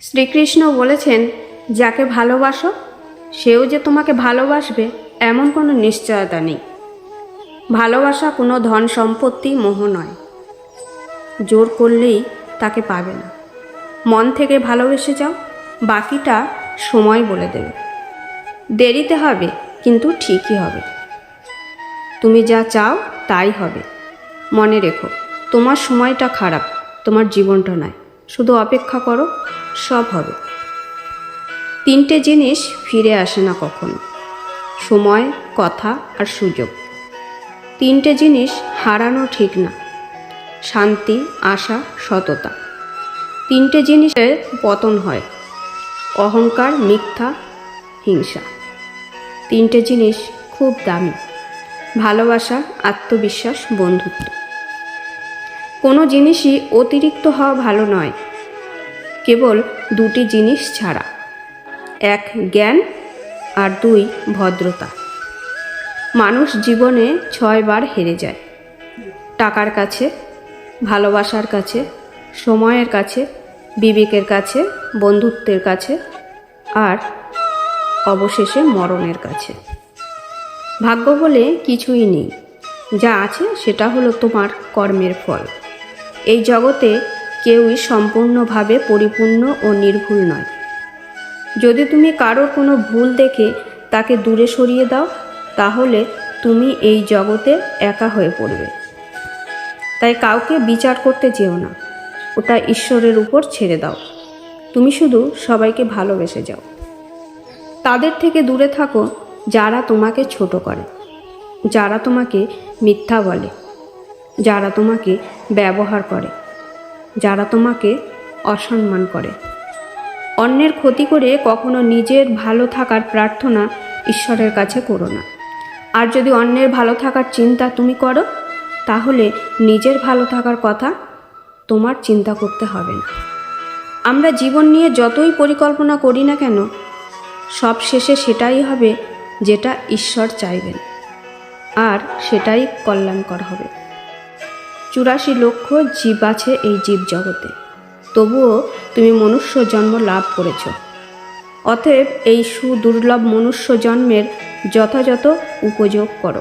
শ্রীকৃষ্ণ বলেছেন, যাকে ভালোবাসো, সেও যে তোমাকে ভালোবাসবে, এমন কোনো নিশ্চয়তা নেই। ভালোবাসা কোনো ধন সম্পত্তি, মোহ নয়। জোর করলেই তাকে পাবে না। মন থেকে ভালোবেসে যাও, বাকিটা সময় বলে দেবে। দেরিতে হবে, কিন্তু ঠিকই হবে। তুমি যা চাও, তাই হবে। মনে রেখো, তোমার সময়টা খারাপ, তোমার জীবনটা নয়। শুধু অপেক্ষা করো, সব হবে। তিনটে জিনিস ফিরে আসে না কখনো। সময়, কথা আর সুযোগ। তিনটে জিনিস হারানো ঠিক না। শান্তি, আশা, সততা। তিনটে জিনিসের পতন হয়। অহংকার, মিথ্যা, হিংসা। তিনটে জিনিস খুব দামি। ভালোবাসা, আত্মবিশ্বাস, বন্ধুত্ব। কোনো জিনিসই অতিরিক্ত হওয়া ভালো নয়। কেবল দুটি জিনিস ছাড়া। এক, জ্ঞান, আর দুই, ভদ্রতা। মানুষ জীবনে ছয়বার হেরে যায়। টাকার কাছে, ভালোবাসার কাছে, সময়ের কাছে, বিবেকের কাছে, বন্ধুত্বের কাছে, আর অবশেষে মরণের কাছে। ভাগ্য বলে কিছুই নেই। যা আছে সেটা হলো তোমার কর্মের ফল। এই জগতে কেউই সম্পূর্ণভাবে পরিপূর্ণ ও নির্ভুল নয়। যদি তুমি কারোর কোনো ভুল দেখে তাকে দূরে সরিয়ে দাও, তাহলে তুমি এই জগতে একা হয়ে পড়বে। তাই কাউকে বিচার করতে যেও না। ওটা ঈশ্বরের উপর ছেড়ে দাও। তুমি শুধু সবাইকে ভালোবেসে যাও। তাদের থেকে দূরে থাকো যারা তোমাকে ছোট করে, যারা তোমাকে মিথ্যা বলে। যারা তোমাকে ব্যবহার করে, যারা তোমাকে অসম্মান করে। অন্যের ক্ষতি করে কখনো নিজের ভালো থাকার প্রার্থনা ঈশ্বরের কাছে করো না। আর যদি অন্যের ভালো থাকার চিন্তা তুমি করো, তাহলে নিজের ভালো থাকার কথা তোমার চিন্তা করতে হবে না। আমরা জীবন নিয়ে যতই পরিকল্পনা করি না কেন, সব শেষে সেটাই হবে যেটা ঈশ্বর চাইবেন। আর সেটাই কল্যাণকর হবে। চুরাশি লক্ষ জীব আছে এই জীব জগতে তবুও তুমি মনুষ্য জন্ম লাভ করেছ। অতএব এই সুদুর্লভ মনুষ্য জন্মের যথাযথ উপযোগ করো।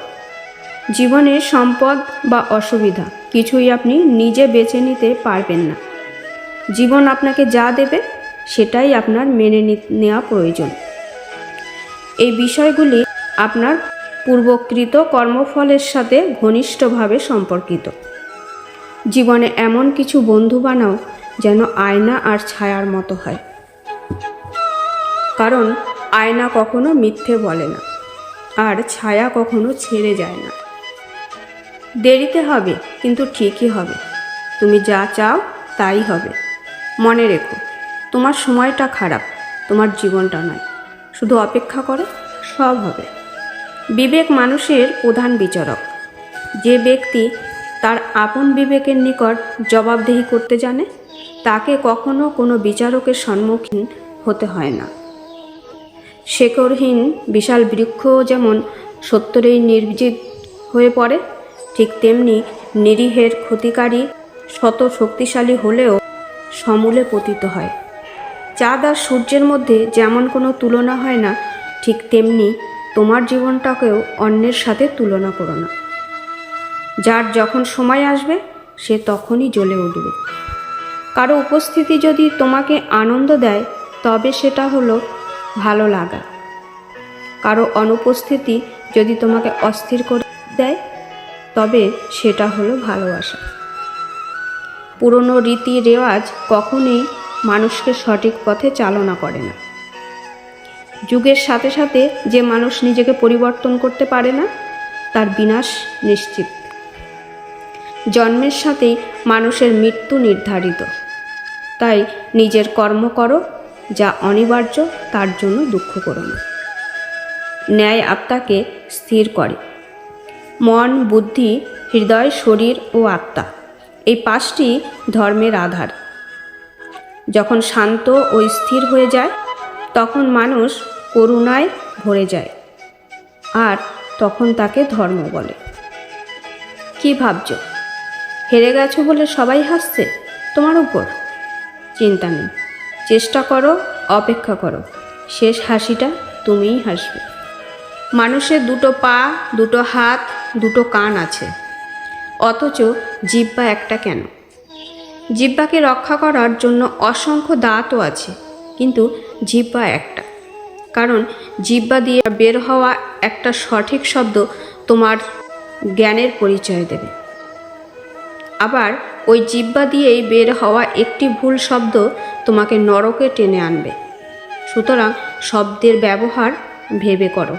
জীবনের সম্পদ বা অসুবিধা কিছুই আপনি নিজে বেছে নিতে পারবেন না। জীবন আপনাকে যা দেবে সেটাই আপনার মেনে নেওয়া প্রয়োজন। এই বিষয়গুলি আপনার পূর্বকৃত কর্মফলের সাথে ঘনিষ্ঠভাবে সম্পর্কিত। জীবনে এমন কিছু বন্ধু বানাও যেন আয়না আর ছায়ার মতো হয়। কারণ আয়না কখনো মিথ্যে বলে না, আর ছায়া কখনো ছেড়ে যায় না। দেরিতে হবে, কিন্তু ঠিকই হবে। তুমি যা চাও তাই হবে। মনে রেখো, তোমার সময়টা খারাপ, তোমার জীবনটা নয়। শুধু অপেক্ষা করো, সব হবে। বিবেক মানুষের প্রধান বিচারক। যে ব্যক্তি তার আপন বিবেকের নিকট জবাবদেহি করতে জানে, তাকে কখনো কোনো বিচারকের সম্মুখীন হতে হয় না। শেকড়হীন বিশাল বৃক্ষও যেমন সত্তরেই নির্জীব হয়ে পড়ে, ঠিক তেমনি নিরীহের ক্ষতিকারী শত শক্তিশালী হলেও সমূলে পতিত হয়। চাঁদ আর সূর্যের মধ্যে যেমন কোনো তুলনা হয় না, ঠিক তেমনি তোমার জীবনটাকেও অন্যের সাথে তুলনা করো না। যার যখন সময় আসবে, সে তখনই জ্বলে উঠবে। কারও উপস্থিতি যদি তোমাকে আনন্দ দেয়, তবে সেটা হলো ভালো লাগা। কারও অনুপস্থিতি যদি তোমাকে অস্থির করে দেয়, তবে সেটা হলো ভালোবাসা। পুরনো রীতি রেওয়াজ কখনোই মানুষকে সঠিক পথে চালনা করে না। যুগের সাথে সাথে যে মানুষ নিজেকে পরিবর্তন করতে পারে না, তার বিনাশ নিশ্চিত। জন্মের সাথেই মানুষের মৃত্যু নির্ধারিত। তাই নিজের কর্ম করো, যা অনিবার্য, তার জন্য দুঃখ করো না। ন্যায় আত্মাকে স্থির করে। মন, বুদ্ধি, হৃদয়, শরীর ও আত্মা, এই পাঁচটি ধর্মের আধার। যখন শান্ত ও স্থির হয়ে যায়, তখন মানুষ করুণায় ভরে যায়, আর তখন তাকে ধর্ম বলে। কি ভাবছ? হেরে গেছো বলে সবাই হাসছে তোমার উপর। চিন্তা নেই, চেষ্টা করো, অপেক্ষা করো, শেষ হাসিটা তুমিই হাসবে। মানুষের দুটো পা, দুটো হাত, দুটো কান আছে। অথচ জিব্বা একটা কেন? জিব্বাকে রক্ষা করার জন্য অসংখ্য দাঁতও আছে, কিন্তু জিব্বা একটা। কারণ জিব্বা দিয়ে বের হওয়া একটা সঠিক শব্দ তোমার জ্ঞানের পরিচয় দেবে। আবার ওই জিব্বা দিয়েই বের হওয়া একটি ভুল শব্দ তোমাকে নরকে টেনে আনবে। সুতরাং শব্দের ব্যবহার ভেবে করো।